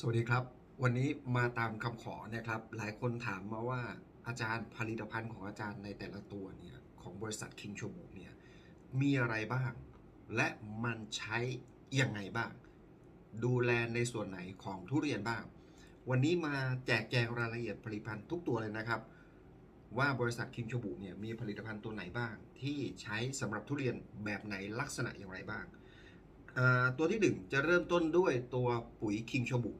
สวัสดีครับ วันนี้มาตามคำขอนะครับ หลายคนถามมาว่าอาจารย์ผลิตภัณฑ์ของอาจารย์ในแต่ละตัวเนี่ยของบริษัทคิงโชบุเนี่ยมีอะไรบ้าง และมันใช้ยังไงบ้าง ดูแลในส่วนไหนของทุเรียนบ้าง วันนี้มาแจกแจงรายละเอียดผลิตภัณฑ์ทุกตัวเลยนะครับ ว่าบริษัทคิงโชบุเนี่ยมีผลิตภัณฑ์ตัวไหนบ้าง ที่ใช้สำหรับทุเรียนแบบไหนลักษณะอย่างไรบ้าง ตัวที่หนึ่งจะเริ่มต้นด้วยตัวปุ๋ยคิงโชบุ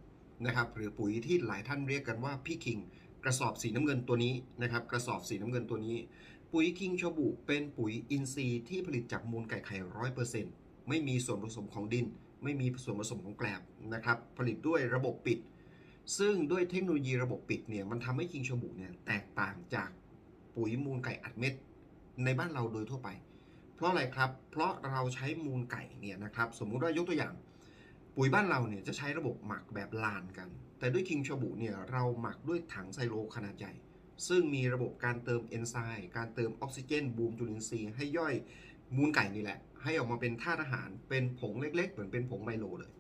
นะครับหรือปุ๋ยที่หลายท่านเรียกกันว่าพี่คิง กระสอบสีน้ำเงินตัวนี้นะครับกระสอบสีน้ำเงินตัวนี้ ปุ๋ยคิงชบุเป็นปุ๋ยอินทรีย์ที่ผลิตจากมูลไก่ไข่ร้อยเปอร์เซ็นต์ไม่มีส่วนผสมของดิน ไม่มีส่วนผสมของแกลบนะครับผลิตด้วยระบบปิด ซึ่งด้วยเทคโนโลยีระบบปิดเนี่ยมันทำให้คิงชบุเนี่ยแตกต่างจากปุ๋ยมูลไก่อัดเม็ดในบ้านเราโดยทั่วไป เพราะอะไรครับ เพราะเราใช้มูลไก่เนี่ยนะครับ สมมุติว่ายกตัวอย่าง ปุ๋ยบ้านเราเนี่ยจะใช้ระบบหมักแบบลานกัน แต่ด้วยคิงชบุเนี่ยเราหมักด้วยถังไซโลขนาดใหญ่ ซึ่งมีระบบการเติมเอนไซม์การเติมออกซิเจนบูมจุลินทรีย์ให้ย่อยมูลไก่นี่แหละ ให้ออกมาเป็นธาตุอาหารเป็นผงเล็ก ๆ เหมือนเป็นผงไมโลเลย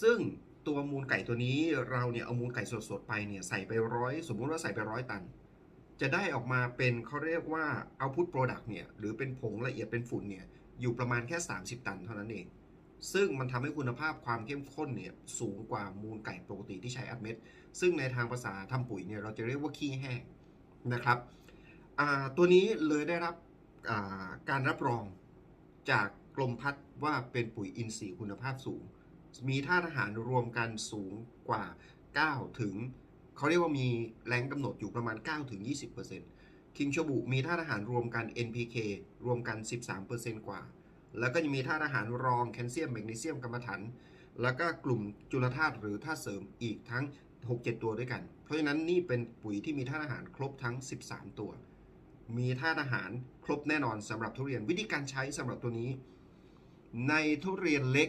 ซึ่งตัวมูลไก่ตัวนี้เราเนี่ยเอามูลไก่สดๆไปเนี่ยใส่ไปร้อยสมมุติว่าใส่ไปร้อยตัน จะได้ออกมาเป็นเขาเรียกว่า output product เนี่ยหรือเป็นผงละเอียดเป็นฝุ่นเนี่ยอยู่ประมาณแค่ 30 ตันเท่านั้นเอง ซึ่งมันทำให้คุณภาพความเข้มข้นเนี่ยสูงกว่ามูลไก่ปกติที่ใช้อัดเม็ด ซึ่งในทางภาษาทำปุ๋ยเนี่ยเราจะเรียกว่าขี้แห้งนะครับ ตัวนี้เลยได้รับาการรับรองจากกรมพัฒน์ว่าเป็นปุ๋ยอินทรีย์คุณภาพสูง มีธาตุอาหารรวมกันสูงกว่า 9 ถึง เขาเรียกว่ามีแรงกำหนดอยู่ประมาณ 9 ถึง 20%คิงชบุมีธาตุอาหารรวมกัน NPK รวมกัน 13%กว่า แล้วก็ยังมีธาตุอาหารรองแคลเซียมแมกนีเซียมกรรมะถันแล้วก็กลุ่มจุลธาตุหรือธาตุเสริมอีกทั้ง 6-7 ตัวด้วยกัน เพราะฉะนั้นนี่เป็นปุ๋ยที่มีธาตุอาหารครบทั้ง 13 ตัว มีธาตุอาหารครบแน่นอนสำหรับทุเรียนวิธีการใช้สำหรับตัวนี้ ในทุเรียนเล็ก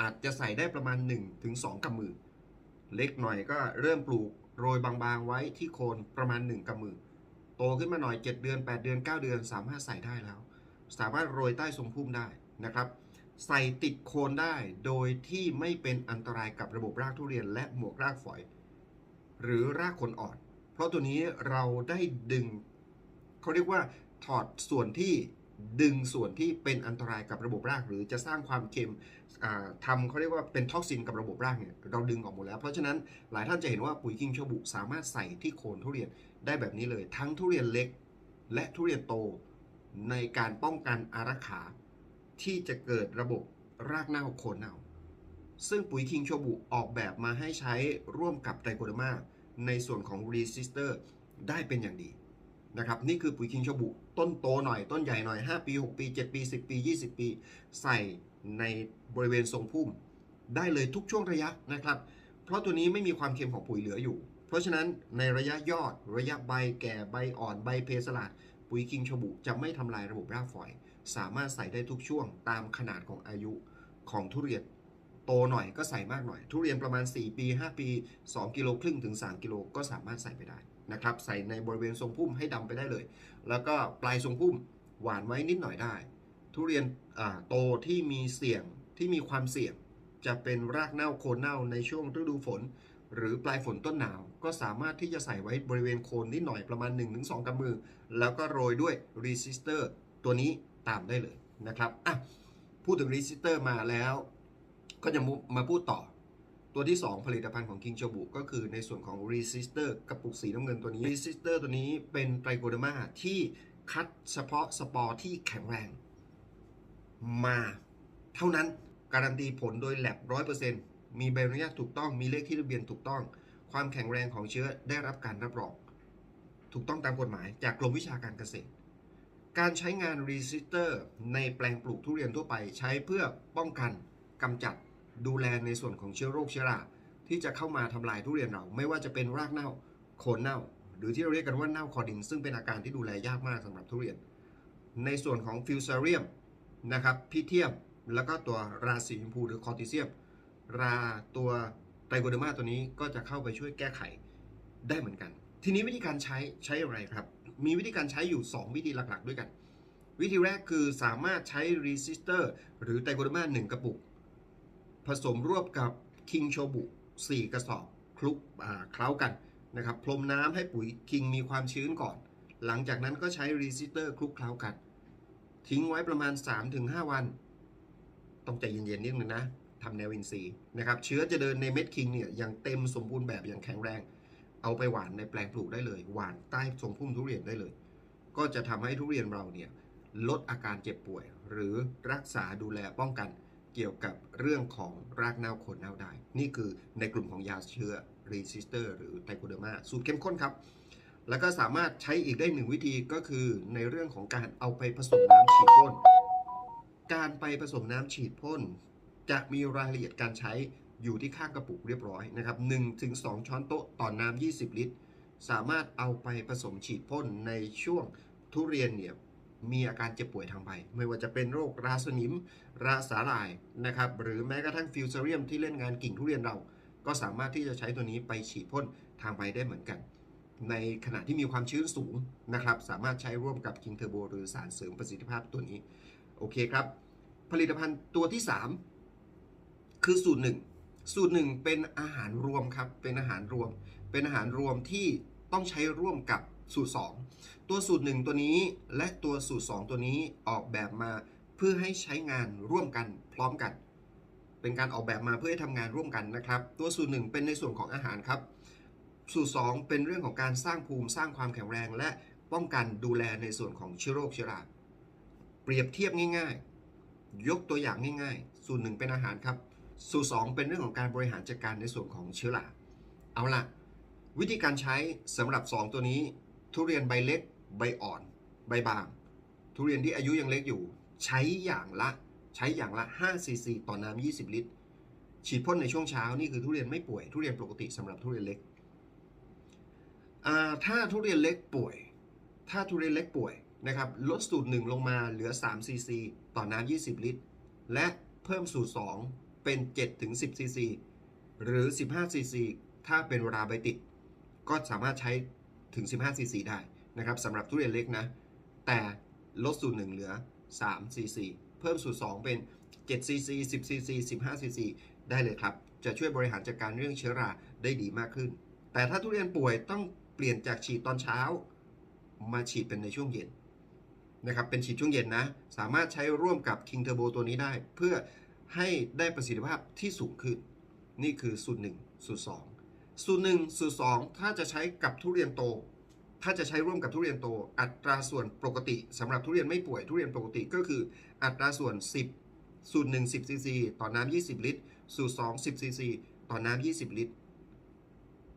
อาจจะใส่ได้ประมาณ 1-2 กำมือ เล็กหน่อยก็เริ่มปลูกโรยบางๆไว้ที่โคนประมาณ 1กำมือ โตขึ้นมาหน่อย 7 เดือน 8 เดือน 9 เดือนสามารถใส่ได้แล้ว สามารถโรยใต้ทรงพุ่มได้นะครับ ใส่ติดโคนได้โดยที่ไม่เป็นอันตรายกับระบบรากทุเรียน และหมวกรากฝอย หรือรากคนอ่อน เพราะตัวนี้เราได้ดึงเขาเรียกว่าถอดส่วนที่ดึงส่วนที่เป็นอันตรายกับระบบราก หรือจะสร้างความเค็มอ่าทำเขาเรียกว่าเป็นท็อกซินกับระบบรากเนี่ยเราดึงออกหมดแล้ว เพราะฉะนั้นหลายท่านจะเห็นว่าปุ๋ยคิงชบุสามารถใส่ที่โคนทุเรียนได้แบบนี้เลย ทั้งทุเรียนเล็ก และทุเรียนโต ในการป้องกันอารักขาที่จะเกิดระบบรากเน่าโคนเน่า ซึ่งปุ๋ยคิงโชบุออกแบบมาให้ใช้ร่วมกับไตรโคเดอร์มาในส่วนของรีซิสเตอร์ได้เป็นอย่างดีนะครับนี่คือปุ๋ยคิงโชบุต้นโตหน่อยต้นใหญ่หน่อย 5 ปี 6 ปี 7 ปี 10 ปี 20 ปี ใส่ในบริเวณทรงพุ่ม ได้เลยทุกช่วงระยะนะครับ เพราะตัวนี้ไม่มีความเค็มของปุ๋ยเหลืออยู่ เพราะฉะนั้นในระยะยอดระยะใบแก่ใบอ่อนใบเพสลาด ปุ๋ยคิงชบุจะไม่ทำลายระบบรากฝอย สามารถใส่ได้ทุกช่วงตามขนาดของอายุของทุเรียนโตหน่อยก็ใส่มากหน่อย ทุเรียนประมาณ 4 ปี 5 ปี 2 กิโลครึ่งถึง 3 กิโลก็สามารถใส่ไปได้นะครับใส่ในบริเวณทรงพุ่มให้ดำไปได้เลย แล้วก็ปลายทรงพุ่มหวานไว้นิดหน่อยได้ ทุเรียนอ่าโตที่มีเสี่ยงที่มีความเสี่ยง จะเป็นรากเน่าโคนเน่าในช่วงฤดูฝน หรือปลายฝนต้นหนาว ก็สามารถที่จะใส่ไว้บริเวณโคนนิดหน่อยประมาณ 1-2กำมือ แล้วก็โรยด้วยรีซิสเตอร์ตัวนี้ตามได้เลยนะครับอะพูดถึงรีซิสเตอร์มาแล้ว ก็จะมาพูดต่อตัวที่ 2 ผลิตภัณฑ์ของ King c h o b u ก็คือในส่วนของ Resistor กระปุกสีน้ำเงินตัวนี้ Resistor ตัวนี้เป็นไตรโคเดอร์มาที่คัดเฉพาะสปอร์ที่แข็งแรง มา เท่านั้นการันตีผลโดย lab 100% มีใบอนุญาตถูกต้อง มีเลขที่ทะเบียนถูกต้อง ความแข็งแรงของเชื้อได้รับการรับรอง ถูกต้องตามกฎหมายจากกรมวิชาการเกษตร การใช้งาน Resistor ในแปลงปลูกทุเรียนทั่วไป ใช้เพื่อป้องกันกำจัดดูแลในส่วนของเชื้อโรคเชื้อราที่จะเข้ามาทำลายทุเรียนเรา ไม่ว่าจะเป็นรากเน่าโคนเน่า หรือที่เราเรียกกันว่าเน่าคอดิน ซึ่งเป็นอาการที่ดูแลยากมากสำหรับทุเรียน ในส่วนของฟิวซาเรียมนะครับพิเทียม แล้วก็ตัวราสีชมพูหรือคอติเซียม ราตัวไตรโคเดอร์มาตัวนี้ก็จะเข้าไปช่วยแก้ไขได้เหมือนกัน ทีนี้วิธีการใช้ใช้อย่างไรครับ มีวิธีการใช้อยู่ 2 วิธีหลักๆ ด้วยกัน วิธีแรกคือสามารถใช้รีซิสเตอร์หรือไตรโคเดอร์มา1กระปุก ผสมร่วมกับคิงโชบุ4 กระสอบคลุกเคล้ากันนะครับพรมน้ำให้ปุ๋ยคิงมีความชื้นก่อน หลังจากนั้นก็ใช้รีซิสเตอร์คลุกเคล้ากัน ทิ้งไว้ประมาณ 3-5 วัน ต้องใจเย็นๆนิดนึงนะ ทำแนวอินทรีย์นะครับเชื้อจะเดินในเม็ดคิงเนี่ยอย่างเต็มสมบูรณ์แบบอย่างแข็งแรง เอาไปหวานในแปลงปลูกได้เลย หวานใต้ทรงพุ่มทุเรียนได้เลย ก็จะทำให้ทุเรียนเราเนี่ยลดอาการเจ็บป่วย หรือรักษาดูแลป้องกันเกี่ยวกับเรื่องของรากเน่าโคนเน่าได้ นี่คือในกลุ่มของยาเชื้อรีซิสเตอร์หรือไทโคเดอร์มาสูตรเข้มข้นครับ แล้วก็สามารถใช้อีกได้หนึ่งวิธีก็คือในเรื่องของการเอาไปผสมน้ำฉีดพ่นการไปผสมน้ำฉีดพ่น จะมีรายละเอียดการใช้อยู่ที่ข้างกระปุกเรียบร้อยนะครับ1ถึง2ช้อนโต๊ะต่อน้ำ20 ลิตร สามารถเอาไปผสมฉีดพ่นในช่วงทุเรียนเนี่ยมีอาการเจ็บป่วยทางใบ ไม่ว่าจะเป็นโรคราสนิม ราสาลายนะครับ หรือแม้กระทั่งฟิวเซเรียมที่เล่นงานกิ่งทุเรียนเรา ก็สามารถที่จะใช้ตัวนี้ไปฉีดพ่นทางใบได้เหมือนกัน ในขณะที่มีความชื้นสูงนะครับ สามารถใช้ร่วมกับคิงเทอร์โบหรือสารเสริมประสิทธิภาพตัวนี้ โอเคครับ ผลิตภัณฑ์ตัวที่ 3 คือสูตรหนึ่งสูตรหนึ่งเป็นอาหารรวมครับ เป็นอาหารรวม เป็นอาหารรวมที่ต้องใช้ร่วมกับสูตร 2 ตัวสูตรหนึ่งตัวนี้ และตัวสูตร 2 ตัวนี้ออกแบบมาเพื่อให้ใช้งานร่วมกันพร้อมกัน เป็นการออกแบบมาเพื่อให้ทำงานร่วมกันนะครับ ตัวสูตรหนึ่งเป็นในส่วนของอาหารครับ สูตร 2 เป็นเรื่องของการสร้างภูมิสร้างความแข็งแรง และป้องกันดูแลในส่วนของเชื้อโรคเชื้อราเปรียบเทียบง่าย ๆ ยกตัวอย่างง่าย ๆ สูตรหนึ่งเป็นอาหารครับ สูตร2เป็นเรื่องของการบริหารจัดการในส่วนของเชื้อราเอาละวิธีการใช้สำหรับ 2 ตัวนี้ ทุเรียนใบเล็ก ใบอ่อน ใบบาง ทุเรียนที่อายุยังเล็กอยู่ ใช้อย่างละใช้อย่างละ5ซีซีต่อน้ำ20 ลิตร ฉีดพ่นในช่วงเช้านี่คือทุเรียนไม่ป่วย ทุเรียนปกติสำหรับทุเรียนเล็กถ้าทุเรียนเล็กป่วย ถ้าทุเรียนเล็กป่วยนะครับลดสูตร 1 ลงมาเหลือ3ซีซีต่อน้ำ20 ลิตร และเพิ่มสูตร 2 เป็น7ถึง10 ซีซี หรือ 15 ซีซี ถ้าเป็นราไบติดก็สามารถใช้ถึง 15 ซีซีได้นะครับสำหรับทุเรียนเล็กนะ แต่ลดสูตร1เหลือ 3 ซีซี เพิ่มสูตร 2 เป็น 7 ซีซี 10 ซีซี 15 ซีซี ได้เลยครับ จะช่วยบริหารจัดการเรื่องเชื้อราได้ดีมากขึ้น แต่ถ้าทุเรียนป่วยต้องเปลี่ยนจากฉีดตอนเช้า มาฉีดเป็นในช่วงเย็นนะครับ เป็นฉีดช่วงเย็นนะ สามารถใช้ร่วมกับ King Turbo ตัวนี้ได้ เพื่อ ให้ได้ประสิทธิภาพที่สูงขึ้น นี่คือสูตร1สูตร2สูตร1สูตร2ถ้าจะใช้กับทุเรียนโต ถ้าจะใช้ร่วมกับทุเรียนโต อัตราส่วนปกติสำหรับทุเรียนไม่ป่วยทุเรียนปกติก็คือ อัตราส่วน 10 สูตร1 10ซีซีต่อน้ำ20 ลิตร สูตร2 10ซีซีต่อน้ำ20 ลิตร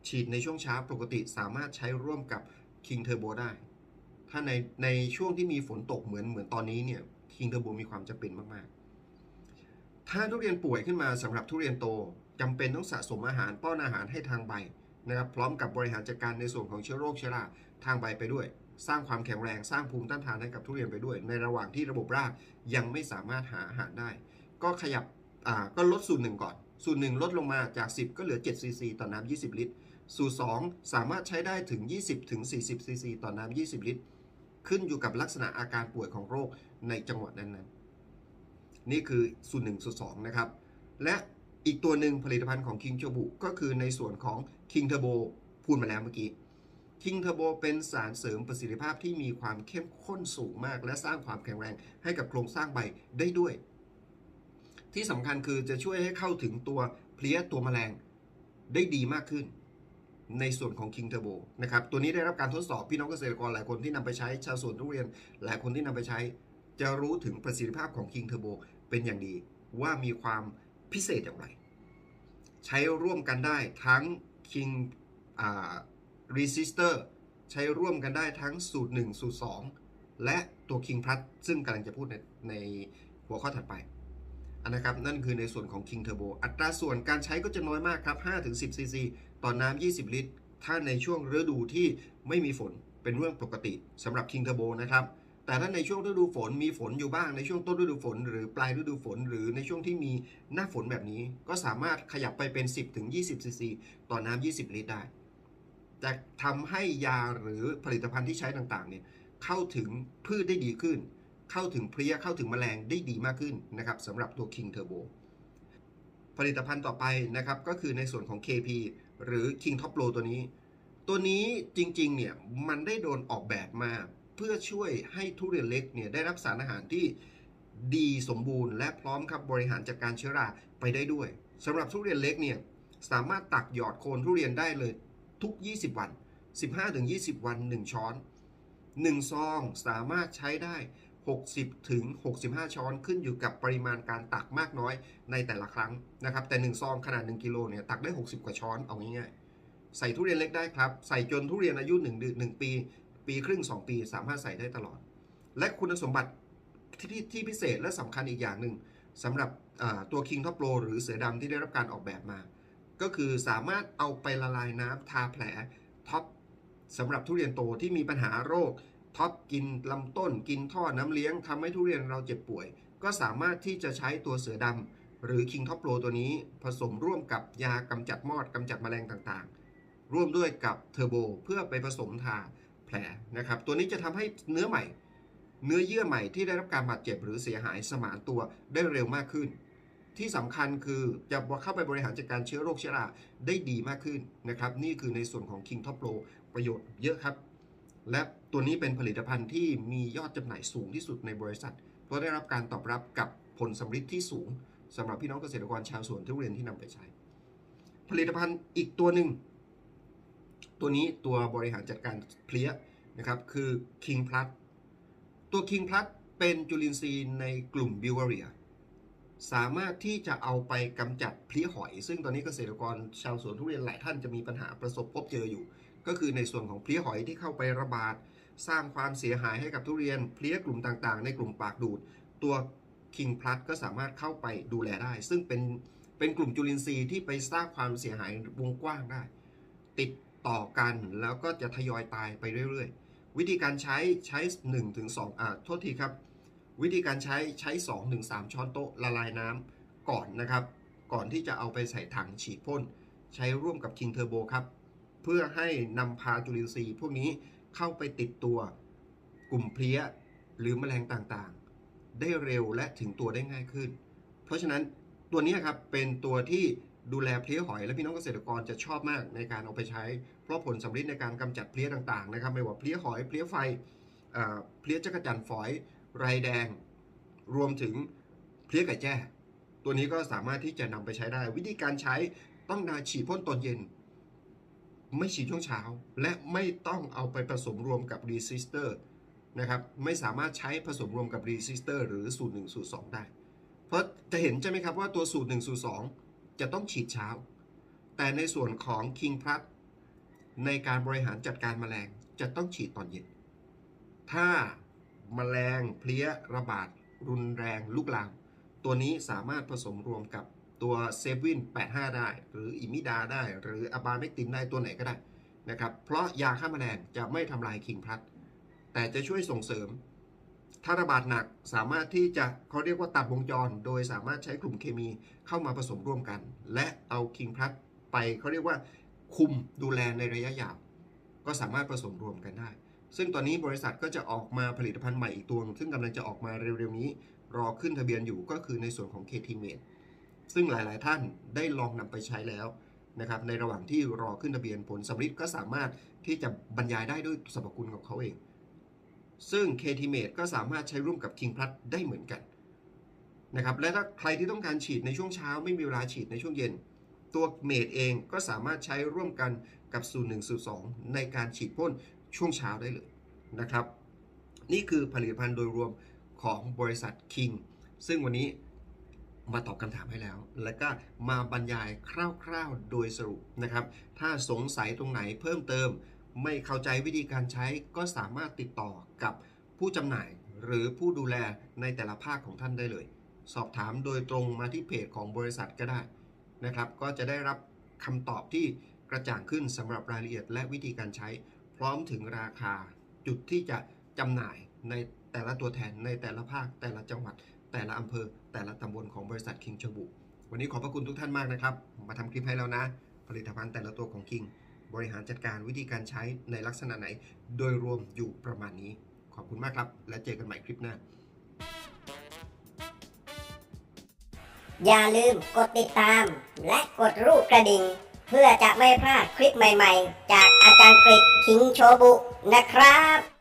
ฉีดในช่วงเช้าปกติสามารถใช้ร่วมกับ King Turbo ได้ ถ้าในในช่วงที่มีฝนตกเหมือนเหมือนตอนนี้เนี่ย King Turbo มีความจำเป็นมากๆ ถ้าทุเรียนป่วยขึ้นมาสำหรับทุเรียนโตจำเป็นต้องสะสมอาหารป้อนอาหารให้ทางใบนะครับพร้อมกับบริหารจัดการในส่วนของเชื้อโรคเชื้อราทางใบไปด้วย สร้างความแข็งแรงสร้างภูมิต้านทานให้กับทุเรียนไปด้วย ในระหว่างที่ระบบรากยังไม่สามารถหาอาหารได้ ก็ขยับก็ลดสูตรหนึ่งก่อน สูตรหนึ่งลดลงมาจาก 10 ก็เหลือ7ซีซีต่อน้ำ20 ลิตร สูตร 2 สามารถใช้ได้ถึง 20ถึง40ซีซีต่อน้ำ20 ลิตร ขึ้นอยู่กับลักษณะอาการป่วยของโรคในจังหวะนั้นๆ นี่คือสูตร1สูตร2นะครับ และอีกตัวหนึ่งผลิตภัณฑ์ของ King Turbo ก็คือในส่วนของ King Turbo พูดมาแล้วเมื่อกี้ King Turbo เป็นสารเสริมประสิทธิภาพที่มีความเข้มข้นสูงมาก และสร้างความแข็งแรงให้กับโครงสร้างใบได้ด้วย ที่สำคัญคือจะช่วยให้เข้าถึงตัวเพลี้ยตัวแมลงได้ดีมากขึ้น ในส่วนของ King Turbo นะครับตัวนี้ได้รับการทดสอบพี่น้องเกษตรกรหลายคนที่นำไปใช้ชาวสวนทุเรียน หลายคนที่นำไปใช้จะรู้ถึงประสิทธิภาพของ King Turbo เป็นอย่างดีว่ามีความพิเศษอย่างไร ใช้ร่วมกันได้ทั้ง King อ่า Resistor ใช้ร่วมกันได้ทั้งสูตร 1 สูตร 2 และตัว King Plus ซึ่งกำลังจะพูดในในหัวข้อถัดไปอันนะครับ นั่นคือในส่วนของ King Turbo อัตราส่วนการใช้ก็จะน้อยมากครับ5-10ซีซีต่อน้ำ 20 ลิตร ถ้าในช่วงฤดูที่ไม่มีฝนเป็นเรื่องปกติสำหรับ King Turbo นะครับ แต่ถ้าในช่วงฤดูฝนมีฝนอยู่บ้างในช่วงต้นฤดูฝน หรือปลายฤดูฝน หรือในช่วงที่มีหน้าฝนแบบนี้ ก็สามารถขยับไปเป็น 10-20ซีซีต่อน้ำ20 ลิตรได้จะทำให้ยาหรือผลิตภัณฑ์ที่ใช้ต่างๆเนี่ยเข้าถึงพืชได้ดีขึ้น เข้าถึงเพลี้ยเข้าถึงแมลงได้ดีมากขึ้นนะครับสำหรับตัว King Turbo ผลิตภัณฑ์ต่อไปนะครับก็คือในส่วนของ KP หรือ King Top Pro ตัวนี้ ตัวนี้จริงๆเนี่ยมันได้โดนออกแบบมา เพื่อช่วยให้ทุเรียนเล็กเนี่ยได้รับสารอาหารที่ดีสมบูรณ์ และพร้อมครับบริหารจัดการเชื้อราไปได้ด้วยสำหรับทุเรียนเล็กเนี่ยสามารถตักหยอดโคนทุเรียนได้เลยทุก 20 วัน 15-20 วัน 1 ช้อน 1 ซองสามารถใช้ได้ 60ถึง65 ช้อนขึ้นอยู่กับปริมาณการตักมากน้อยในแต่ละครั้งนะครับ แต่ 1 ซองขนาด 1 กิโลเนี่ยตักได้ 60 กว่าช้อนเอาง่ายๆ ใส่ทุเรียนเล็กได้ครับ ใส่จนทุเรียนอายุ1เดือน1ปี ปีครึ่ง 2 ปีสามารถใส่ได้ตลอด และคุณสมบัติที่ที่ที่พิเศษและสำคัญอีกอย่างหนึ่งสำหรับตัว King Top Pro หรือเสือดำที่ได้รับการออกแบบมา ก็คือสามารถเอาไปละลายน้ำทาแผลท็อปสำหรับทุเรียนโตที่มีปัญหาโรคท็อปกินลำต้น กินท่อน้ำเลี้ยงทำให้ทุเรียนเราเจ็บป่วย ก็สามารถที่จะใช้ตัวเสือดำหรือ King Top Pro ตัวนี้ผสมร่วมกับยากำจัดมอดกำจัดแมลงต่างๆ ร่วมด้วยกับเทอร์โบเพื่อไปผสมทา แผลนะครับ ตัวนี้จะทำให้เนื้อใหม่ เนื้อเยื่อใหม่ที่ได้รับการบาดเจ็บหรือเสียหายสมานตัวได้เร็วมากขึ้น ที่สำคัญคือจะเข้าไปบริหารจัดการเชื้อโรคเชื้อราได้ดีมากขึ้นนะครับ นี่คือในส่วนของ King Top Pro ประโยชน์เยอะครับ และตัวนี้เป็นผลิตภัณฑ์ที่มียอดจำหน่ายสูงที่สุดในบริษัท เพราะได้รับการตอบรับกับผลสำฤทธิ์ที่สูงสำหรับพี่น้องเกษตรกรชาวสวนทุเรียนที่นำไปใช้ ผลิตภัณฑ์อีกตัวหนึ่ง ตัวนี้ตัวบริหารจัดการเพลี้ยนะครับคือ King Plus ตัว King Plus เป็นจุลินทรีย์ในกลุ่มบิวเรียสามารถที่จะเอาไปกำจัดเพลี้ยหอย ซึ่งตอนนี้เกษตรกรชาวสวนทุเรียนหลายท่านจะมีปัญหาประสบพบเจออยู่ ก็คือในส่วนของเพลี้ยหอยที่เข้าไประบาด สร้างความเสียหายให้กับทุเรียนเพลี้ยกลุ่มต่างๆ ในกลุ่มปากดูด ตัว King Plus ก็สามารถเข้าไปดูแลได้ ซึ่งเป็นเป็นกลุ่มจุลินทรีย์ที่ไปสร้างความเสียหายวงกว้างได้ ติด ต่อกันแล้วก็จะทยอยตายไปเรื่อยๆ วิธีการใช้ใช้1ถึง2อ่าโทษทีครับ วิธีการใช้ใช้2ถึง3ช้อนโต๊ะละลายน้ำก่อนนะครับ ก่อนที่จะเอาไปใส่ถังฉีดพ่น ใช้ร่วมกับ King Turbo ครับ เพื่อให้นำพาจุลินทรีย์พวกนี้เข้าไปติดตัวกลุ่มเพลี้ยหรือแมลงต่างๆ ได้เร็วและถึงตัวได้ง่ายขึ้น เพราะฉะนั้นตัวนี้ครับเป็นตัวที่ ดูแลเพลี้ยหอยและพี่น้องเกษตรกรจะชอบมากในการเอาไปใช้ เพราะผลสำลิดในการกำจัดเพลี้ยต่างๆนะครับ ไม่ว่าเพลี้ยหอยเพลี้ยไฟเพลี้ยจักรจันทร์ฝอยไรแดง รวมถึงเพลี้ยไก่แจ้ ตัวนี้ก็สามารถที่จะนำไปใช้ได้ วิธีการใช้ต้องนาฉีดพ่นตอนเย็น ไม่ฉีดช่วงเช้า และไม่ต้องเอาไปผสมรวมกับรีซิสเตอร์นะครับไม่สามารถใช้ผสมรวมกับรีซิสเตอร์หรือสูตร1สูตร2ได้ เพราะจะเห็นใช่ไหมครับว่าตัวสูตร1สูตร2 จะต้องฉีดเช้า แต่ในส่วนของ King Plus ในการบริหารจัดการแมลงจะต้องฉีดตอนเย็น ถ้าแมลงเพลี้ยระบาด รุนแรงลุกลาม ตัวนี้สามารถผสมรวมกับตัวเซฟวิน85 ได้ หรืออิมิดาได้ หรืออบาเมกตินได้ตัวไหนก็ได้นะครับ เพราะยาฆ่าแมลงจะไม่ทำลายคิงพลัสแต่จะช่วยส่งเสริม ถ้าระบาดหนักสามารถที่จะเขาเรียกว่าตัดวงจร โดยสามารถใช้กลุ่มเคมีเข้ามาผสมร่วมกัน และเอาคิงพลัสไปเขาเรียกว่าคุมดูแลในระยะยาว ก็สามารถผสมรวมกันได้ ซึ่งตอนนี้บริษัทก็จะออกมาผลิตภัณฑ์ใหม่อีกตัว ซึ่งกำลังจะออกมาเร็วๆนี้ รอขึ้นทะเบียนอยู่ก็คือในส่วนของ KT m a d e ซึ่งหลายๆท่านได้ลองนำไปใช้แล้วนะครับในระหว่างที่รอขึ้นทะเบียนผลสำลิดก็สามารถที่จะบรรยายได้ด้วยสรรพคุณของเขาเอง ซึ่ง KT m a d e ก็สามารถใช้ร่วมกับ King Plus ได้เหมือนกันนะครับและถ้าใครที่ต้องการฉีดในช่วงเช้า ไม่มีเวลาฉีดในช่วงเย็น ตัวเมดเองก็สามารถใช้ร่วมกันกับสูตร1สูตร2ในการฉีดพ่นช่วงเช้าได้เลยนะครับ นี่คือผลิตภัณฑ์โดยรวมของบริษัท King ซึ่งวันนี้มาตอบคำถามให้แล้ว และก็มาบรรยายคร่าวๆโดยสรุปนะครับ ถ้าสงสัยตรงไหนเพิ่มเติม ไม่เข้าใจวิธีการใช้ก็สามารถติดต่อกับผู้จำหน่ายหรือผู้ดูแลในแต่ละภาคของท่านได้เลย สอบถามโดยตรงมาที่เพจของบริษัทก็ได้นะครับ ก็จะได้รับคำตอบที่กระจ่างขึ้นสำหรับรายละเอียดและวิธีการใช้ พร้อมถึงราคาจุดที่จะจำหน่ายในแต่ละตัวแทนในแต่ละภาค แต่ละจังหวัด แต่ละอำเภอ แต่ละตำบลของบริษัทคิงชบุ วันนี้ขอบพระคุณทุกท่านมากนะครับ มาทำคลิปให้แล้วนะ ผลิตภัณฑ์แต่ละตัวของคิง บริหารจัดการวิธีการใช้ในลักษณะไหน โดยรวมอยู่ประมาณนี้ ขอบคุณมากครับ และเจอกันใหม่คลิปหน้า อย่าลืมกดติดตาม และกดรูปกระดิ่ง เพื่อจะไม่พลาดคลิปใหม่ๆ จากอาจารย์กริกคิงโชบุนะครับ